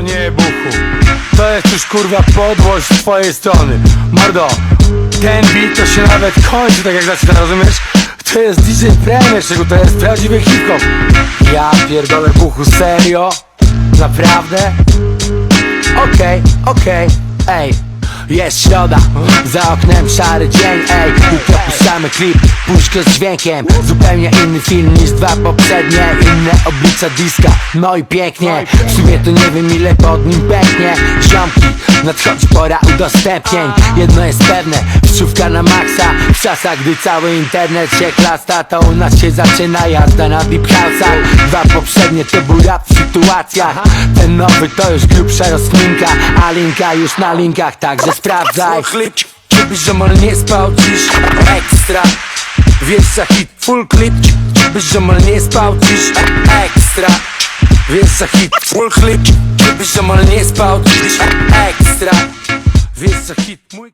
O nie, buchu To jest już kurwa podłość z twojej strony Mordo Ten beat to się nawet kończy tak jak zaczyna, rozumiesz? To jest DJ Premier, czego to jest prawdziwy hip-hop Ja pierdolę buchu, serio? Naprawdę? Okej, okej, ej jest środa, za oknem szary dzień, ej Puszczamy klip, puszkę z dźwiękiem. Zupełnie inny film niż dwa poprzednie. Inne oblicza diska, no i pięknie. W sumie to nie wiem ile pod nim pęknie. Ziomki, nadchodzi pora udostępnień. Jedno jest pewne, wczówka na maksa. W czasach, gdy cały internet się klasta To u nas się zaczyna jazda na deep house'ach. Dwa poprzednie to był rap w sytuacjach. Ten nowy to już grubsza rozkminka A linka już na linkach, także sprawdzaj żebyś ziomal nie spał dziś. Ekstra. Wiesz hit, full clip. Żebyś ziomal nie spał dziś. Ekstra. Wiesz hit, full clip. Żebyś ziomal nie spał dziś. Ekstra. Wiesz hit, mój